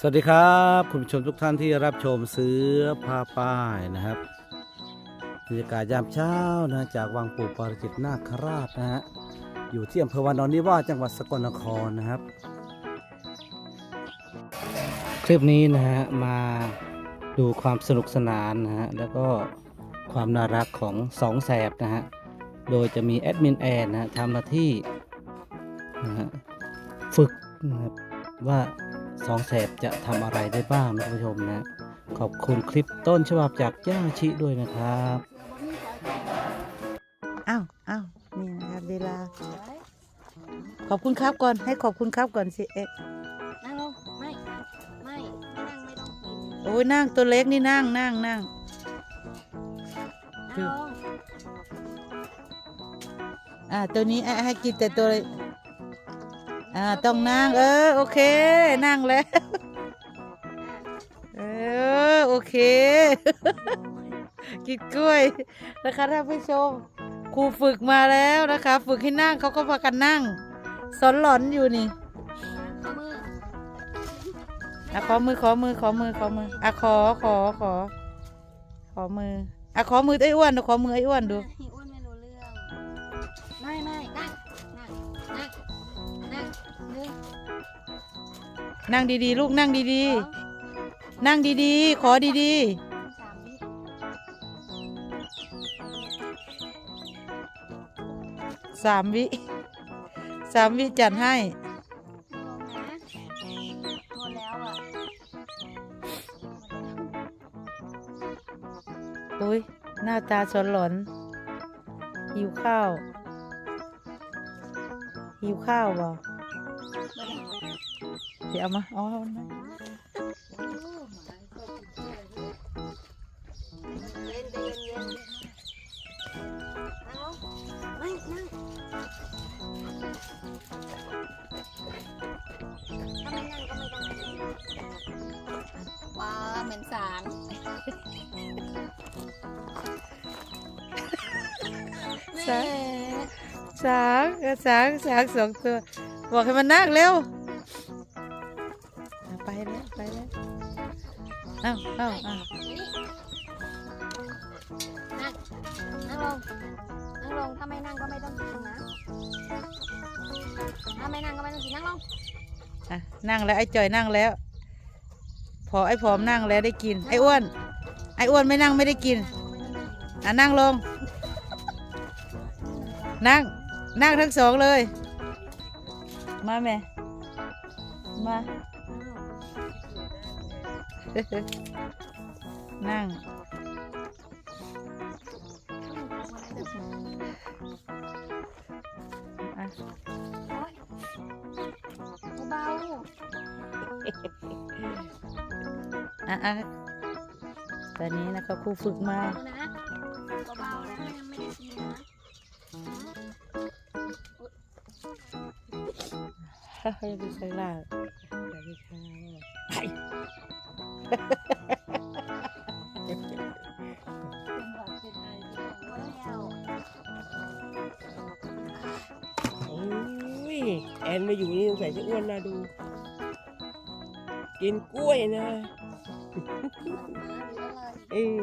สวัสดีครับ คุณผู้ชมทุกท่านที่รับชมเสือผ้าป้ายนะครับบรรยากาศยามเช้านะจากวังปู่ปาริจิตนาคราชนะฮะอยู่ที่อำเภอวานอนนิวาสจังหวัดสกลนครนะครับ คลิปนี้นะฮะมาดูความสนุกสนานนะฮะแล้วก็ความน่ารักของสองแสบนะฮะโดยจะมีแอดมินแอนนะฮะทำหน้าที่นะฮะฝึกนะครับว่า สองแสบจะทำอะไรได้บ้างนะคุณผู้ชมนะ ขอบคุณคลิปต้นฉบับจากย่าชิด้วยนะครับอ้าวอ้าวนี่นะครับเวลา ขอบคุณครับก่อนให้ขอบคุณครับก่อนสิเอ๊ะนั่งลงไม่ไม่ไม่นั่งไม่ต้องกินโอ้ยนั่งตัวเล็กนี่นั่งนั่งนั่งนั่งลงอ่าตัวนี้อะให้กินแต่ตัวเล็ก อ่าต้องนั่ง เออ โอเค นั่งแล้ว เออ โอเค กินกล้วยนะคะท่านผู้ชม ครูฝึกมาแล้วนะคะ ฝึกให้นั่งเขาก็พากันนั่ง สอนหลอนอยู่นี่อะขอมือขอมือขอมือขอมืออะขอขอขอ ขอมืออะขอมือไอ้อ้วนดูขอมือไอ้อ้วนดู นั่งดีๆ ลูกนั่งดีสองๆนั่งดีๆ ขอดีสามวิๆสามวิสามวิจัดให้ลงนะหมดแล้วอะอุ้ยหน้าตาสนหลอนหิวข้าวหิวข้าวบ่ เดี๋ยวเอามาเอาเอามาเย็นใจเย็นเย็นนั่งลงไม่นั่งถ้าไม่นั่งก็ไม่ต้องกินว้าเหมือนสารแม่สางเออสางสางสองตัว บอกให้มันนั่งเร็ว อ้าเอ้าเอ้านั่งนั่งลงนั่งลงถ้าไม่นั่งก็ไม่ต้องกินนะถ้าไม่นั่งก็ไม่ต้องกินนั่งลงอะนั่งแล้วไอ้จอยนั่งแล้ว พอไอ้ผอมนั่งแล้วได้กิน ไอ้อ้วน ไอ้อ้วนไม่นั่งไม่ได้กิน อะนั่งลง นั่ง นั่งทั้งสองเลย มาแม่มา นั่งอะเบาอะอะตอนนี้นะคะครูฝึกมา ๆนะเบาๆนะยังไม่ได้กินนะให้ดูข้างล่าง โอ้ยแอนมาอยู่นี่สงสัยจะอ้วนน่าดู กินกล้วยนะ เออ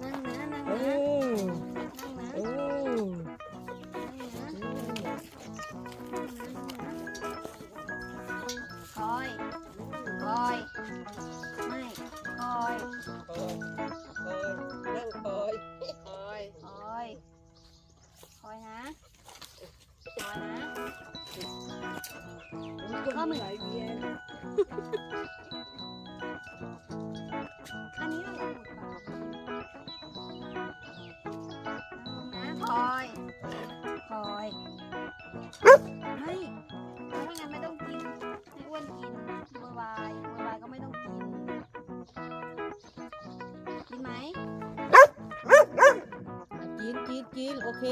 นั่งนะนั่งเอนะ อยนะคอยนะก็ไม่ไหลเวียนอันนี้เราหมดปากนะคอย กินกินกิน โอเค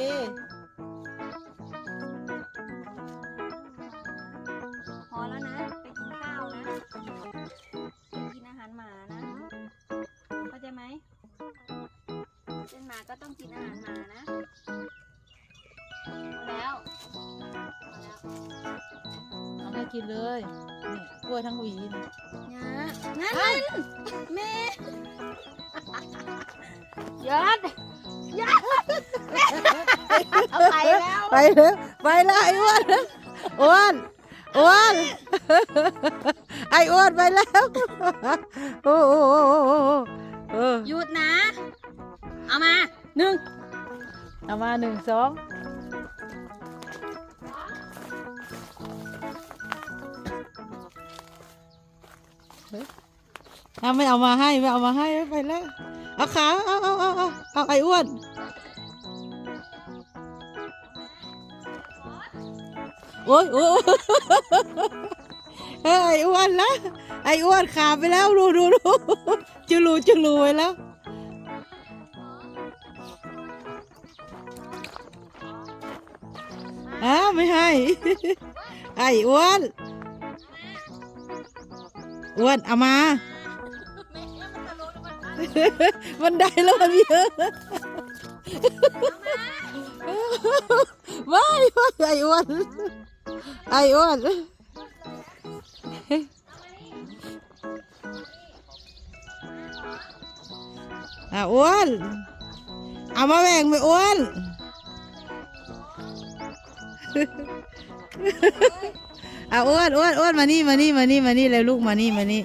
พอแล้วนะ ไปกินข้าวนะ ไปกินอาหารหมานะ เข้าใจไหมเป็นหมาก็ต้องกินอาหารหมานะพอแล้วพอแล้วเอาให้กินเลยนี่กล้วยทั้งหวีนะงั้นนั่นแม่ยอดยอด เอาไปแล้วไปเลยไปเลยไอ้อ้วนอ้วนอ้วนไอ้อ้วนไปแล้วโอ้โหโอ้โหโอ้โหเออหยุดนะ เอามาหนึ่งเอามาหนึ่งสองเอาไม่เอามาให้ไม่เอามาให้ไปแล้ว เอาขาเอาเอาเอาเอาเอาไอ้อ้วนโอ้ยโอ้ยเอ้ยไอ้อ้วนละไอ้อ้วนขาไปแล้วดูดูดูจุลูจุลูไปแล้วอ้าไม่ให้ไอ้อ้วนอ้วนเอามา มันได้แล้วมันเยอะไม่ไม่ไอ้อ้วนไอ้อ้วนอะอ้วนเอามาแบ่งไปอ้วนอะอ้วนอ้วนอ้วนมานี่มานี่มานี่มานี่เลยลูกมานี่มานี่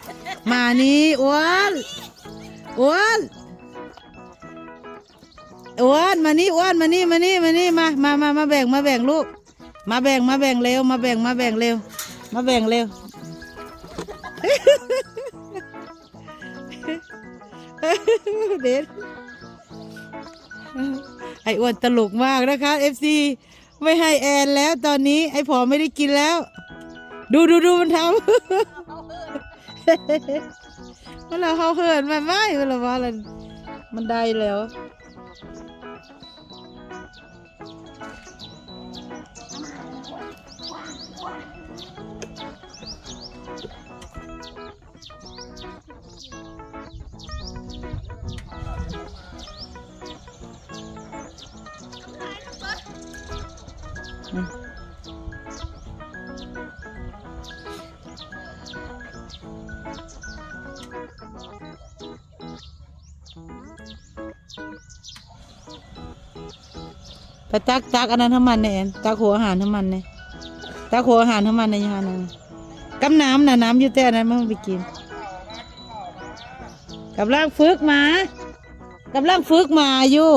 มานี่อ้วน อ้วนอ้วนมานี่อ้วนมานี่มานี่มานี่มามามามาแบ่งมาแบ่งลูก มาแบ่งมาแบ่งเร็ว มาแบ่งมาแบ่งเร็ว มาแบ่งเร็วเด็ดไอ้อ้วนตลกมากนะคะเอฟซีไม่ให้แอนแล้วตอนนี้ ไอ้ผอมไม่ได้กินแล้ว ดูดูดูมันทำ มันเราเขาเหินไม่ไม่มันเราว่าอะไรมันได้แล้ว ไปตักตักอันนั้นทั้งมันเนี่ยตักหัวอาหารทั้งมันเนี่ยตักหัวอาหารทั้งมันในยานะกับน้ำนะน้ำอยู่แต่อันนั้นมันไปกินกับร่างฝึกมากับร่างฝึกมาอยู่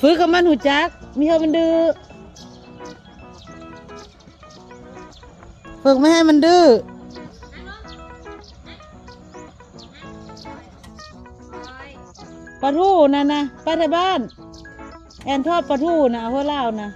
ฝึกกับมันหูจัก มีเขามันดื้อฝึกไม่ให้มันดื้อ ปลาทูนั่นนะปลาทยบ้าน แอนทอดปลาทูนะเอาหัวเล่านะ